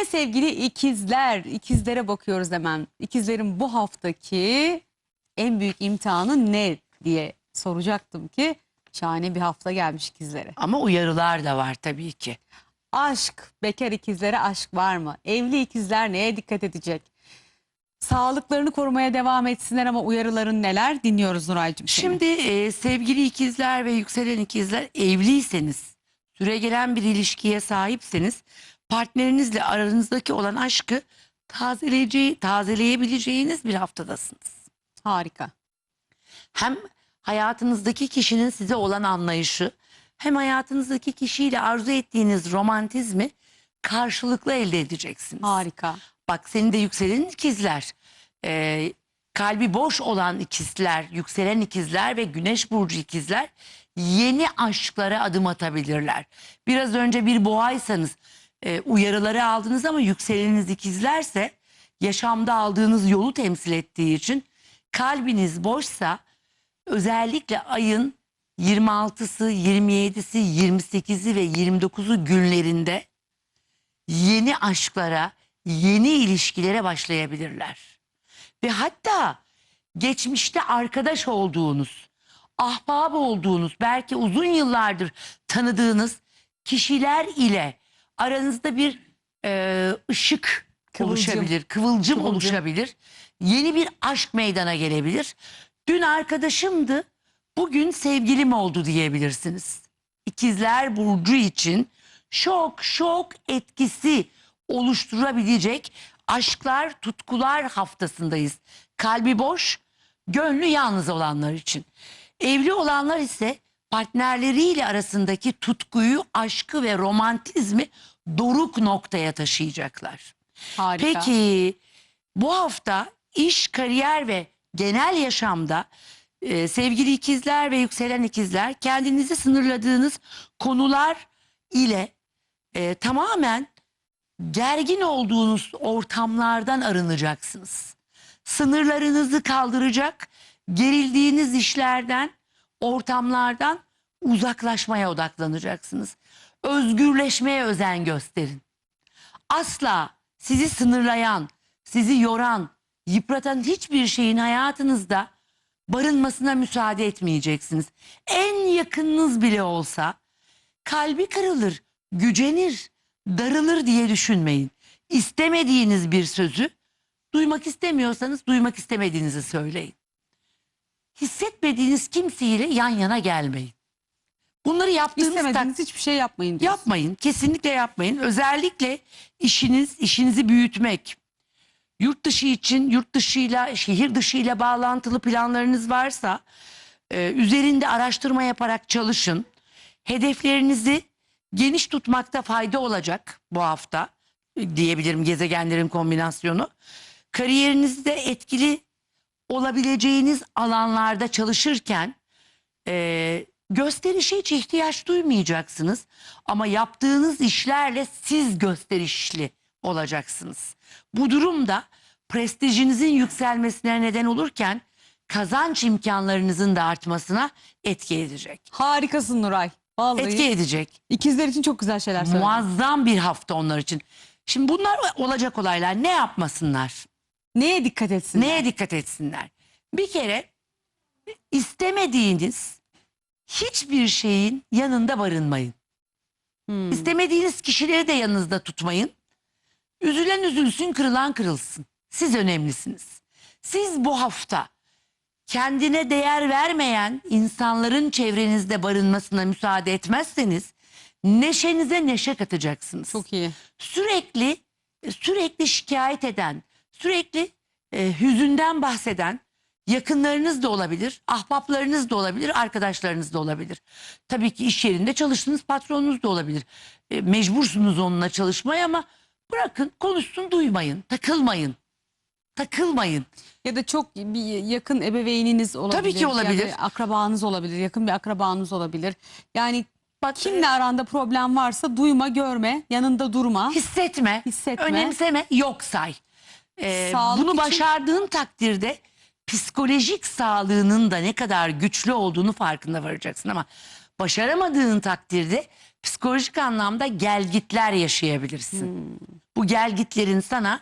Ve sevgili ikizler, ikizlere bakıyoruz hemen. İkizlerin bu haftaki en büyük imtihanı ne diye soracaktım ki şahane bir hafta gelmiş ikizlere. Ama uyarılar da var tabii ki. Aşk, bekar ikizlere aşk var mı? Evli ikizler neye dikkat edecek? Sağlıklarını korumaya devam etsinler ama uyarıların neler? Dinliyoruz Nuray'cığım. seni. Şimdi e, sevgili ikizler ve yükselen ikizler evliyseniz, süregelen bir ilişkiye sahipseniz partnerinizle aranızdaki olan aşkı tazeleyeceği, tazeleyebileceğiniz bir haftadasınız. harika. Hem hayatınızdaki kişinin size olan anlayışı hem hayatınızdaki kişiyle arzu ettiğiniz romantizmi karşılıklı elde edeceksiniz. Harika. Bak senin de yükselen ikizler. Ee, kalbi boş olan ikizler, yükselen ikizler ve güneş burcu ikizler yeni aşklara adım atabilirler. Biraz önce bir boğaysanız e, uyarıları aldınız ama yükseleniniz ikizlerse yaşamda aldığınız yolu temsil ettiği için kalbiniz boşsa özellikle ayın 26'sı, 27'si, 28'i ve 29'u günlerinde yeni aşklara, yeni ilişkilere başlayabilirler. Ve hatta geçmişte arkadaş olduğunuz, ahbap olduğunuz, belki uzun yıllardır tanıdığınız kişiler ile aranızda bir e, ışık Kıvılcım. oluşabilir, kıvılcım, Kıvılcım. oluşabilir. Yeni bir aşk meydana gelebilir. Dün arkadaşımdı, bugün sevgilim oldu diyebilirsiniz. İkizler Burcu için şok şok etkisi oluşturabilecek aşklar, tutkular haftasındayız. Kalbi boş, gönlü yalnız olanlar için. Evli olanlar ise partnerleriyle arasındaki tutkuyu, aşkı ve romantizmi doruk noktaya taşıyacaklar. Harika. Peki bu hafta iş, kariyer ve genel yaşamda e, sevgili ikizler ve yükselen ikizler kendinizi sınırladığınız konular ile e, tamamen gergin olduğunuz ortamlardan arınacaksınız. Sınırlarınızı kaldıracak, gerildiğiniz işlerden, ortamlardan uzaklaşmaya odaklanacaksınız. Özgürleşmeye özen gösterin asla sizi sınırlayan, sizi yoran, yıpratan hiçbir şeyin hayatınızda barınmasına müsaade etmeyeceksiniz. En yakınınız bile olsa kalbi kırılır, gücenir, darılır diye düşünmeyin. İstemediğiniz bir sözü duymak istemiyorsanız duymak istemediğinizi söyleyin. Hissetmediğiniz kimseyle yan yana gelmeyin. Bunları yaptığınız tak- İstemediğiniz hiçbir şey yapmayın diyorsun. Yapmayın. Kesinlikle yapmayın. Özellikle işiniz, işinizi büyütmek. Yurt dışı için, yurt dışıyla, şehir dışıyla bağlantılı planlarınız varsa e, üzerinde araştırma yaparak çalışın. Hedeflerinizi geniş tutmakta fayda olacak bu hafta e, diyebilirim gezegenlerin kombinasyonu. Kariyerinizde etkili olabileceğiniz alanlarda çalışırken e, gösterişe hiç ihtiyaç duymayacaksınız. Ama yaptığınız işlerle siz gösterişli olacaksınız. Bu durumda prestijinizin yükselmesine neden olurken kazanç imkanlarınızın da artmasına etki edecek. Harikasın Nuray. Vallahi Etki edecek. ikizler için çok güzel şeyler söyledin. Muazzam bir hafta onlar için. Şimdi bunlar olacak olaylar. Ne yapmasınlar? Neye dikkat etsinler? Neye dikkat etsinler? Bir kere istemediğiniz hiçbir şeyin yanında barınmayın. Hmm. İstemediğiniz kişileri de yanınızda tutmayın. Üzülen üzülsün, kırılan kırılsın. Siz önemlisiniz. Siz bu hafta kendine değer vermeyen insanların çevrenizde barınmasına müsaade etmezseniz neşenize neşe katacaksınız Çok iyi. sürekli sürekli şikayet eden, sürekli e, hüzünden bahseden yakınlarınız da olabilir, ahbaplarınız da olabilir, arkadaşlarınız da olabilir. Tabii ki iş yerinde çalıştığınız patronunuz da olabilir. E, mecbursunuz onunla çalışmaya ama bırakın konuşsun duymayın, takılmayın. Takılmayın. Ya da çok bir yakın ebeveyniniz olabilir. Tabii ki olabilir. Ya da akrabanız olabilir. Yakın bir akrabanız olabilir. Yani bak kimle aranda problem varsa duyma, görme, yanında durma. Hissetme, Hissetme. önemseme, yok say. Ee, Sağlık bunu için- başardığın takdirde psikolojik sağlığının da ne kadar güçlü olduğunu farkında varacaksın ama başaramadığın takdirde psikolojik anlamda gelgitler yaşayabilirsin. Bu gelgitlerin sana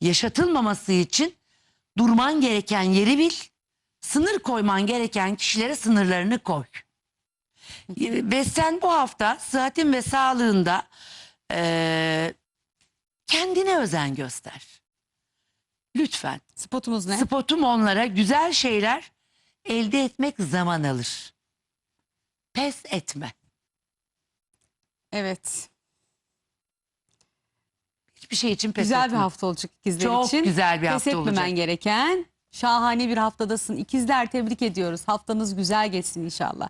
yaşatılmaması için durman gereken yeri bil. Sınır koyman gereken kişilere sınırlarını koy. Ve sen bu hafta sıhhatin ve sağlığında eee, kendine özen göster. Lütfen. Spotumuz ne? Spotum onlara güzel şeyler elde etmek zaman alır. Pes etme. evet. Hiçbir şey için pes Güzel etme. bir hafta olacak ikizler Çok için. güzel bir Pes hafta etmemen olacak. gereken şahane bir haftadasın. İkizler tebrik ediyoruz. Haftanız güzel geçsin inşallah.